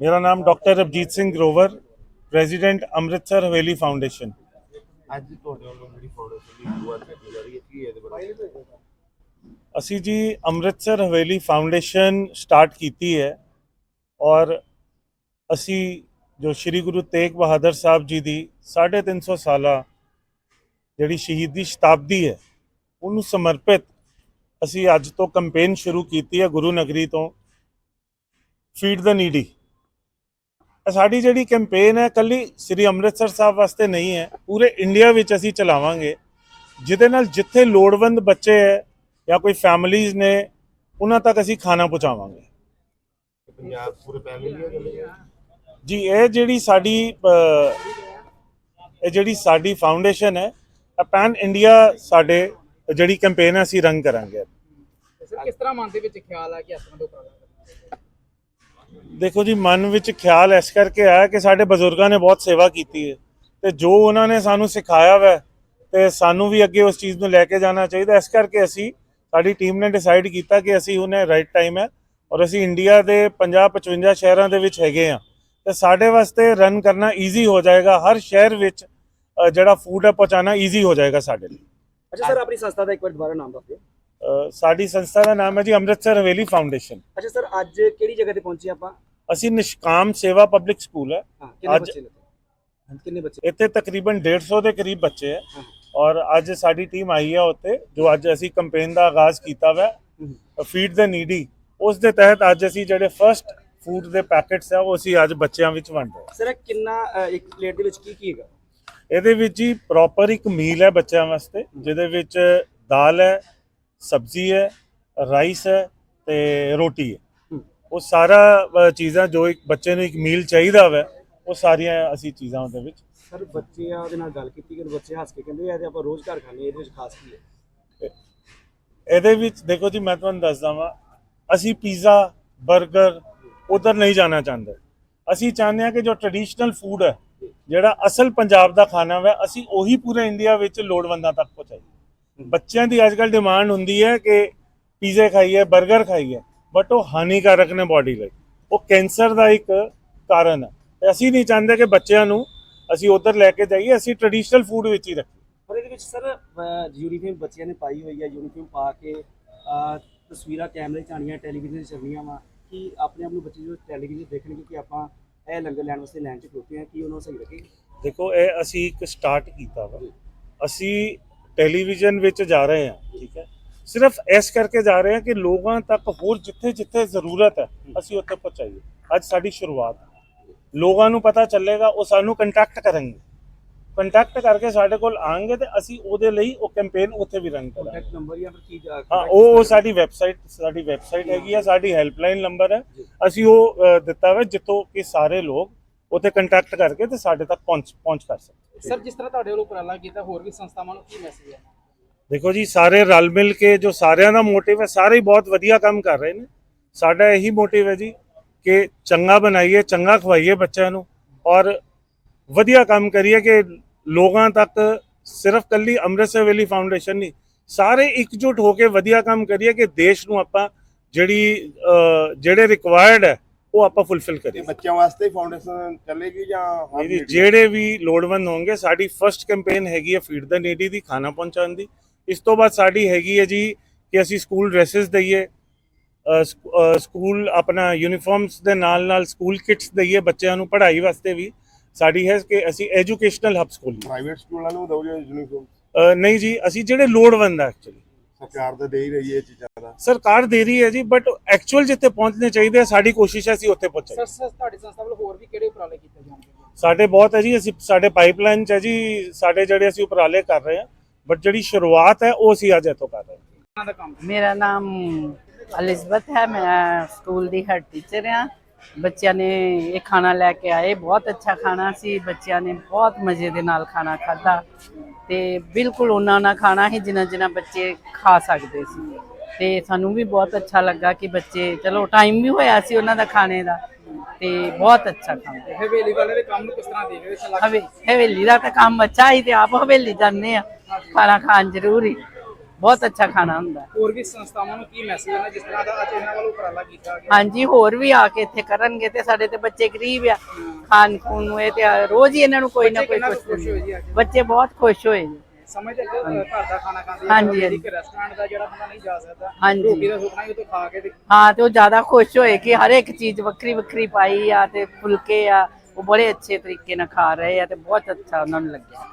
ਮੇਰਾ ਨਾਮ doctor Rabjit Singh Grover president Amritsar Haveli foundation ਅੱਜ ਤੁਹਾਡੇ ਵੱਲੋਂ ਜਿਹੜੀ ਫਾਊਂਡੇਸ਼ਨ ਦੀ ਸ਼ੁਰੂਆਤ ਕੀਤੀ ਜਾ ਰਹੀ ਹੈ ਕੀ ਹੈ ਇਹਦੇ ਬਾਰੇ ਅਸੀਂ ਜੀ ਅੰਮ੍ਰਿਤਸਰ ਹਵੇਲੀ ਫਾਊਂਡੇਸ਼ਨ ਸਟਾਰਟ ਕੀਤੀ ਹੈ ਔਰ ਅਸੀਂ ਜੋ ਸ੍ਰੀ ਗੁਰੂ ਤੇਗ ਬਹਾਦਰ ਸਾਹਿਬ ਜੀ ਦੀ 350 ਸਾਲਾ ਜਿਹੜੀ ਸ਼ਹੀਦੀ ਸ਼ਤਾਬਦੀ ਹੈ ਉਹਨੂੰ ਸਮਰਪਿਤ ਅਸੀਂ ਅੱਜ ਤੋਂ ਕੈਂਪੇਨ ਸ਼ੁਰੂ ਕੀਤੀ ਹੈ ਗੁਰੂ ਨਗਰੀ ਤੋਂ ਫੀਡ ਦ ਨੀਡੀ ਇਹ ਸਾਡੀ ਜਿਹੜੀ ਕੈਂਪੇਨ ਹੈ ਕੱਲੀ ਸ੍ਰੀ ਅੰਮ੍ਰਿਤਸਰ ਸਾਹਿਬ ਵਾਸਤੇ ਨਹੀਂ ਹੈ ਪੂਰੇ ਇੰਡੀਆ ਵਿੱਚ ਅਸੀਂ ਚਲਾਵਾਂਗੇ। ਜਿਹਦੇ ਨਾਲ ਜਿੱਥੇ ਲੋੜਵੰਦ ਬੱਚੇ ਹੈ ਜਾਂ ਕੋਈ ਫੈਮਿਲੀਆਂ ਨੇ ਉਹਨਾਂ ਤੱਕ ਅਸੀਂ ਖਾਣਾ ਪਹੁੰਚਾਵਾਂਗੇ। ਪੰਜਾਬ ਪੂਰੇ ਫੈਮਿਲੀ ਹੈ ਗੱਲ ਜੀ ਇਹ ਜਿਹੜੀ ਸਾਡੀ ਇਹ ਜਿਹੜੀ ਸਾਡੀ ਫਾਊਂਡੇਸ਼ਨ ਹੈ ਪੈਨ ਇੰਡੀਆ ਸਾਡੇ ਜਿਹੜੀ ਕੈਂਪੇਨ ਹੈ ਅਸੀਂ ਰੰਗ ਕਰਾਂਗੇ। ਸਰ ਕਿਸ ਤਰ੍ਹਾਂ ਮਨ ਦੇ ਵਿੱਚ ਖਿਆਲ ਆ ਕਿ ਇਸ ਤਰ੍ਹਾਂ ਦਾ ਉਪਰਾਲਾ ਦੇਖੋ ਜੀ ਮਨ ਵਿੱਚ ਖਿਆਲ ਇਸ ਕਰਕੇ ਆਇਆ ਕਿ ਸਾਡੇ ਬਜ਼ੁਰਗਾਂ ਨੇ ਬਹੁਤ ਸੇਵਾ ਕੀਤੀ ਹੈ। ਤੇ ਜੋ ਉਹਨਾਂ ਨੇ ਸਾਨੂੰ ਸਿਖਾਇਆ ਵੈ ਤੇ ਸਾਨੂੰ ਵੀ ਅੱਗੇ ਉਸ ਚੀਜ਼ ਨੂੰ ਲੈ ਕੇ ਜਾਣਾ ਚਾਹੀਦਾ। ਇਸ ਕਰਕੇ ਅਸੀਂ ਸਾਡੀ ਟੀਮ ਨੇ ਡਿਸਾਈਡ ਕੀਤਾ ਕਿ ਅਸੀਂ ਹੁਣੇ ਰਾਈਟ ਟਾਈਮ ਹੈ ਔਰ ਅਸੀਂ ਇੰਡੀਆ ਦੇ 50 55 ਸ਼ਹਿਰਾਂ ਦੇ ਵਿੱਚ ਹੈਗੇ ਆ ਤੇ ਸਾਡੇ ਵਾਸਤੇ ਰਨ ਕਰਨਾ ਈਜ਼ੀ ਹੋ ਜਾਏਗਾ। ਹਰ ਸ਼ਹਿਰ ਵਿੱਚ ਜਿਹੜਾ ਫੂਡ ਹੈ ਪਹੁੰਚਾਣਾ ਈਜ਼ੀ ਹੋ ਜਾਏਗਾ ਸਾਡੇ ਲਈ। ਅੱਛਾ ਸਰ ਆਪਣੀ ਸੰਸਥਾ ਦਾ ਇੱਕ ਵਾਰ ਦੁਬਾਰਾ ਨਾਮ ਦੱਸ ਦਿਓ। ਸਾਡੀ ਸੰਸਥਾ ਦਾ ਨਾਮ ਹੈ ਜੀ ਅੰਮ੍ਰਿਤਸਰ ਹਵੇਲੀ ਫਾਊਂਡੇਸ਼ਨ। ਅੱਛਾ ਸਰ ਅੱਜ ਕਿਹੜੀ ਜਗ੍ਹਾ ਤੇ ਪਹੁੰਚੇ ਆਪਾਂ? ਅਸੀਂ ਨਿਸ਼ਕਾਮ ਸੇਵਾ ਪਬਲਿਕ ਸਕੂਲ ਹੈ। ਅੱਜ- ਕਿੰਨੇ ਬੱਚੇ? ਇੱਥੇ ਤਕਰੀਬਨ 150 ਦੇ ਕਰੀਬ ਬੱਚੇ ਹੈ। ਔਰ ਅੱਜ ਸਾਡੀ ਟੀਮ ਆਈ ਹੈ ਉੱਥੇ ਜੋ ਅੱਜ ਅਸੀਂ ਕੈਂਪੇਨ ਦਾ ਆਗਾਜ਼ ਕੀਤਾ ਵਾ। ਫੀਡ ਦ ਨੀਡੀ ਉਸ ਦੇ ਤਹਿਤ ਅੱਜ ਅਸੀਂ ਜਿਹੜੇ ਫਰਸਟ ਫੂਡ ਦੇ ਪੈਕੇਟਸ ਆ ਉਹ ਅਸੀਂ ਅੱਜ ਬੱਚਿਆਂ ਵਿੱਚ ਵੰਡ ਰਹੇ ਸਰ ਕਿੰਨਾ ਇੱਕ ਪਲੇਟ ਦੇ ਵਿੱਚ ਕੀ ਕੀ ਹੈਗਾ? ਇਹਦੇ ਵਿੱਚ ਹੀ ਪ੍ਰੋਪਰ ਇੱਕ ਮੀਲ ਹੈ ਬੱਚਿਆਂ ਵਾਸਤੇ ਜਿਹਦੇ ਵਿੱਚ ਦਾਲ ਹੈ ਸਬਜ਼ੀ ਹੈ ਰਾਈਸ ਹੈ ਤੇ ਰੋਟੀ ਹੂੰ। ਉਹ ਸਾਰਾ ਚੀਜ਼ਾਂ ਜੋ ਇੱਕ ਬੱਚੇ ਨੂੰ ਇੱਕ ਮੀਲ ਚਾਹੀਦਾ ਵਾ ਉਹ ਸਾਰੀਆਂ ਅਸੀਂ ਚੀਜ਼ਾਂ ਉਹਦੇ ਵਿੱਚ। ਸਰ ਬੱਚੇ ਆ ਉਹਦੇ ਨਾਲ ਗੱਲ ਕੀਤੀ ਕਿ ਬੱਚੇ ਹੱਸ ਕੇ ਕਹਿੰਦੇ ਤੇ ਆਪਾਂ ਰੋਜ਼ ਘਰ ਖਾਂਦੇ ਹਾਂ, ਇਹਦੇ ਵਿੱਚ ਖਾਸ ਕੀ ਹੈ? ਇਹਦੇ ਵਿੱਚ ਦੇਖੋ ਜੀ ਮੈਂ ਤੁਹਾਨੂੰ ਦੱਸਦਾ ਵਾਂ ਅਸੀਂ ਪੀਜ਼ਾ 버ਗਰ ਉਧਰ ਨਹੀਂ ਜਾਣਾ ਚਾਹੁੰਦੇ। ਅਸੀਂ ਚਾਹੁੰਦੇ ਹਾਂ ਕਿ ਜੋ ਟ੍ਰੈਡੀਸ਼ਨਲ ਫੂਡ ਹੈ ਜਿਹੜਾ ਅਸਲ ਪੰਜਾਬ ਦਾ ਖਾਣਾ ਵਾ ਅਸੀਂ ਉਹੀ ਪੂਰੇ ਇੰਡੀਆ ਵਿੱਚ ਲੋੜਵੰਦਾਂ ਤੱਕ ਪਹੁੰਚਾਈਏ। ਬੱਚਿਆਂ ਦੀ ਅੱਜਕੱਲ ਡਿਮਾਂਡ ਹੁੰਦੀ ਹੈ ਕਿ ਪੀਜ਼ੇ ਖਾਈਏ 버ਗਰ ਖਾਈਏ। ਬਟ ਉਹ ਹਾਨੀਕਾਰਕ ਨੇ ਬਾਡੀ ਲਈ। ਉਹ ਕੈਂਸਰ ਦਾ ਇੱਕ ਕਾਰਨ ਹੈ। ਤੇ ਅਸੀਂ ਨਹੀਂ ਚਾਹੁੰਦੇ ਕਿ ਬੱਚਿਆਂ ਨੂੰ ਅਸੀਂ ਉਧਰ ਲੈ ਕੇ ਜਾਈਏ ਅਸੀਂ ਟ੍ਰੈਡੀਸ਼ਨਲ ਫੂਡ ਵਿੱਚ ਹੀ ਰੱਖੀਏ। ਪਰ ਇਹਦੇ ਵਿੱਚ ਸਰ ਯੂਨੀਫਾਰਮ ਬੱਚਿਆਂ ਨੇ ਪਾਈ ਹੋਈ ਹੈ ਯੂਨੀਫਾਰਮ ਪਾ ਕੇ ਤਸਵੀਰਾਂ ਕੈਮਰੇ 'ਚ ਆਉਣੀਆਂ ਟੈਲੀਵਿਜ਼ਨ 'ਚ ਚੱਲਣੀਆਂ ਵਾ। ਕਿ ਆਪਣੇ ਆਪ ਨੂੰ ਬੱਚੇ ਜੋ ਟੈਲੀਵਿਜ਼ਨ ਦੇਖਣਗੇ ਕਿ ਆਪਾਂ ਇਹ ਲੰਗਰ ਲੈਣ ਵਾਸਤੇ ਲਾਈਨ 'ਚ ਖਲੋਤੇ ਹਾਂ ਕਿ ਉਹਨਾਂ ਨੂੰ ਸਹੀ ਲੱਗੇ? ਦੇਖੋ ਇਹ ਅਸੀਂ ਇੱਕ ਸਟਾਰਟ ਕੀਤਾ ਵਾ। ਅਸੀਂ ਟੈਲੀਵਿਜ਼ਨ ਵਿੱਚ ਜਾ ਰਹੇ ਹਾਂ ਠੀਕ ਹੈ? ਸਿਰਫ ਇਸ ਕਰਕੇ ਜਾ ਰਹੇ ਹਾਂ ਕਿ ਲੋਕਾਂ ਤੱਕ ਹੋਰ ਜਿੱਥੇ ਜਿੱਥੇ ਜ਼ਰੂਰਤ ਹੈ ਅਸੀਂ ਉੱਥੇ ਪਹੁੰਚਾਈਏ। ਅੱਜ ਸਾਡੀ ਸ਼ੁਰੂਆਤ। ਲੋਕਾਂ ਨੂੰ ਪਤਾ ਚੱਲੇਗਾ ਉਹ ਸਾਨੂੰ ਕੰਟੈਕਟ ਕਰਨਗੇ। ਕੰਟੈਕਟ ਕਰਕੇ ਸਾਡੇ ਕੋਲ ਆਣਗੇ ਤੇ ਅਸੀਂ ਉਹਦੇ ਲਈ ਉਹ ਕੈਂਪੇਨ ਉੱਥੇ ਵੀ ਰਨ ਕਰਾਂਗੇ। ਕੰਟੈਕਟ ਨੰਬਰ ਜਾਂ ਫਿਰ ਕੀ ਜਾ- ਹਾਂ ਉਹ ਸਾਡੀ ਵੈਬਸਾਈਟ ਸਾਡੀ ਵੈਬਸਾਈਟ ਹੈਗੀ ਆ ਸਾਡੀ ਹੈਲਪਲਾਈਨ ਨੰਬਰ ਹੈ। ਅਸੀਂ ਉਹ ਦਿੱਤਾ ਵਾ ਜਿੱਥੋਂ ਕਿ ਸਾਰੇ ਲੋਕ ਉੱਥੇ ਕੰਟੈਕਟ ਕਰਕੇ ਤੇ ਸਾਡੇ ਤੱਕ ਪਹੁੰਚ ਪਹੁੰਚ ਕਰ ਸਕਣ ਸਰ ਜਿਸ ਤਰ੍ਹਾਂ ਤੁਹਾਡੇ ਵੱਲੋਂ ਉਪਰਾਲਾ ਕੀਤਾ ਹੋਰ ਵੀ ਸੰਸਥਾਵਾਂ ਨੂੰ ਕੀ ਮੈਸੇਜ ਹੈ? ਦੇਖੋ ਜੀ ਸਾਰੇ ਰਲ ਮਿਲ ਕੇ ਜੋ ਸਾਰਿਆਂ ਦਾ ਮੋਟਿਵ ਹੈ ਸਾਰੇ ਹੀ ਬਹੁਤ ਵਧੀਆ ਕੰਮ ਕਰ ਰਹੇ ਨੇ। ਸਾਡਾ ਇਹੀ ਮੋਟਿਵ ਹੈ ਜੀ ਕਿ ਚੰਗਾ ਬਣਾਈਏ ਚੰਗਾ ਖਵਾਈਏ ਬੱਚਿਆਂ ਨੂੰ ਔਰ ਵਧੀਆ ਕੰਮ ਕਰੀਏ ਕਿ ਲੋਕਾਂ ਤੱਕ ਸਿਰਫ ਕੱਲੀ ਅੰਮ੍ਰਿਤਸਰ ਵੇਲੀ ਫਾਊਂਡੇਸ਼ਨ ਨਹੀਂ ਸਾਰੇ ਇਕਜੁੱਟ ਹੋ ਕੇ ਵਧੀਆ ਕੰਮ ਕਰੀਏ ਕਿ ਦੇਸ਼ ਨੂੰ ਆਪਾਂ ਜਿਹੜੀ ਜਿਹੜੇ ਰਿਕੁਆਇਰਡ ਹੈ ਉਹ ਆਪਾਂ ਫੁੱਲਫਿਲ ਕਰੀਏ। ਬੱਚਿਆਂ ਵਾਸਤੇ ਫਾਊਂਡੇਸ਼ਨ ਚੱਲੇਗੀ ਜਾਂ? ਜਿਹੜੇ ਵੀ ਲੋੜਵੰਦ ਹੋਣਗੇ ਸਾਡੀ ਫਰਸਟ ਕੈਂਪੇਨ ਹੈਗੀ ਹੈ ਫੀਡ ਦ ਨੀਡੀ ਦੀ ਖਾਣਾ ਪਹੁੰਚਾਉਣ ਦੀ। ਇਸ ਤੋਂ ਬਾਅਦ ਸਾਡੀ ਹੈਗੀ ਹੈ ਜੀ ਕਿ ਅਸੀਂ ਸਕੂਲ ਡਰੈਸਸ ਦਈਏ ਸਕੂਲ ਆਪਣਾ ਯੂਨੀਫਾਰਮਸ ਦੇ ਨਾਲ ਨਾਲ ਸਕੂਲ ਕਿਟਸ ਦਈਏ ਬੱਚਿਆਂ ਨੂੰ ਪੜ੍ਹਾਈ ਵਾਸਤੇ ਵੀ। ਸਾਡੀ ਹੈ ਕਿ ਅਸੀਂ ਐਜੂਕੇਸ਼ਨਲ ਹਬਸ ਖੋਲੀਏ ਪ੍ਰਾਈਵੇਟ ਸਕੂਲਾਂ ਨੂੰ ਦੋਗੇ ਯੂਨੀਫਾਰਮ ਨਹੀਂ ਜੀ ਅਸੀਂ ਜਿਹੜੇ ਲੋੜਵੰਦ ਆ ਐਕਚੁਅਲੀ ਸਰਕਾਰ ਤਾਂ ਦੇ ਹੀ ਰਹੀ ਹੈ ਚੀਜ਼ਾਂ ਦਾ। ਸਰਕਾਰ ਦੇ ਰਹੀ ਹੈ ਜੀ ਬਟ ਐਕਚੁਅਲ ਜਿੱਥੇ ਪਹੁੰਚਣੇ ਚਾਹੀਦੇ ਆ ਸਾਡੀ ਕੋਸ਼ਿਸ਼ ਹੈ ਅਸੀਂ ਉੱਥੇ ਪਹੁੰਚਾਈਏ। ਸਰ ਸਰ ਤੁਹਾਡੀ ਸੰਸਥਾ ਵੱਲੋਂ ਹੋਰ ਵੀ ਕਿਹੜੇ ਉਪਰਾਲੇ ਕੀਤੇ ਜਾਣਗੇ? ਸਾਡੇ ਬਹੁਤ ਹੈ ਜੀ ਅਸੀਂ ਸਾਡੇ ਪਾਈਪਲਾਈਨ ਚ ਹੈ ਜੀ ਸਾਡੇ ਜਿਹੜੇ ਅਸੀਂ ਉਪਰਾਲੇ ਕਰ ਰਹੇ ਹਾਂ। ਬਟ ਜਿਹੜੀ ਸ਼ੁਰੂਆਤ ਹੈ ਉਹ ਅਸੀਂ ਅੱਜ ਇੱਥੋਂ ਕਰ ਰਹੇ ਹਾਂ। ਇਹਨਾਂ ਦਾ ਕੰਮ ਮੇਰਾ ਨਾਮ ਅਲਿਜ਼ਬਤ ਹੈ ਮੈਂ ਸਕੂਲ ਦੀ ਹੈਡ ਟੀਚਰ ਹਾਂ। ਬੱਚਿਆਂ ਨੇ ਇਹ ਖਾਣਾ ਲੈ ਕੇ ਆਏ ਬਹੁਤ ਅੱਛਾ ਖਾਣਾ ਸੀ। ਬੱਚਿਆਂ ਨੇ ਬਹੁਤ ਮਜ਼ੇ ਦੇ ਨਾਲ ਖਾਣਾ ਖਾਧਾ ਤੇ ਬਿਲਕੁਲ ਉਹਨਾਂ ਨਾਲ ਖਾਣਾ ਹੀ ਜਿੰਨਾ ਜਿੰਨਾ ਬੱਚੇ ਖਾ ਸਕਦੇ ਸੀ। ਤੇ ਸਾਨੂੰ ਵੀ ਬਹੁਤ ਅੱਛਾ ਲੱਗਾ ਕਿ ਬੱਚੇ ਚਲੋ ਟਾਈਮ ਵੀ ਹੋਇਆ ਸੀ ਉਹਨਾਂ ਦਾ ਖਾਣੇ ਦਾ ਤੇ ਬਹੁਤ ਅੱਛਾ ਕੰਮ ਹਵੇਲੀ ਵਾਲੇ ਦੇ ਕੰਮ ਨੂੰ ਕਿਸ ਤਰ੍ਹਾਂ ਦੇਖ ਰਹੇ ਹਵੇਲੀ ਦਾ ਤਾਂ ਕੰਮ ਅੱਛਾ ਹੀ ਤੇ ਆਪ ਹਵੇਲੀ ਜਾਂਦੇ ਆ। ਖਾਣਾ ਖਾਣ ਜ਼ਰੂਰੀ। ਬਹੁਤ ਅੱਛਾ ਖਾਣਾ ਹੁੰਦਾ। ਹੈ। ਹੋਰ ਵੀ ਸੰਸਥਾਵਾਂ ਨੂੰ ਕੀ ਮੈਸੇਜ ਦੇਣਾ ਜਿਸ ਤਰ੍ਹਾਂ ਦਾ ਅੱਜ ਇਹਨਾਂ ਵੱਲੋਂ ਉਪਰਾਲਾ ਕੀਤਾ ਗਿਆ? ਹਾਂਜੀ ਹੋਰ ਵੀ ਆ ਕੇ ਇੱਥੇ ਕਰਨਗੇ ਤੇ ਸਾਡੇ ਤੇ ਬੱਚੇ ਗਰੀਬ ਆ। ਖਾਣ ਖੂਨ ਨੂੰ ਇਹ ਤੇ ਆ- ਰੋਜ਼ ਹੀ ਇਹਨਾਂ ਨੂੰ ਕੋਈ ਨਾ ਕੋਈ ਕਿੰਨਾ ਕੁ ਕੁਛ ਖੁਸ਼ ਹੋਏ ਜੀ ਅੱਜ? ਬੱਚੇ ਬਹੁਤ ਖੁਸ਼ ਹੋਏ ਜੀ। ਸਮਝਦੇ ਅ, ਘਰ ਦਾ ਖਾਣਾ ਖਾਂਦੇ ਹਾਂਜੀ, ਇੱਕ ਰੈਸਟੋਰੈਂਟ ਦਾ ਜਿਹੜਾ ਬੰਦਾ ਨਹੀਂ ਜਾ ਸਕਦਾ ਹਾਂਜੀ। ਰੋਟੀ ਦਾ ਸੁਪਨਾ ਹੀ ਉਹ ਤੋਂ ਖਾ ਕੇ ਹਾਂ ਤੇ ਉਹ ਜ਼ਿਆਦਾ ਖੁਸ਼ ਹੋਏ ਕਿ ਹਰ ਇੱਕ ਚੀਜ਼ ਵੱਖਰੀ ਵੱਖਰੀ ਪਾਈ ਆ ਤੇ ਫੁਲਕੇ ਆ ਉਹ ਬੜੇ ਅੱਛੇ ਤਰੀਕੇ ਨਾਲ ਖਾ ਰਹੇ ਆ ਤੇ ਬਹੁਤ ਅੱਛਾ ਉਹਨਾਂ ਨੂੰ ਲੱਗਿਆ।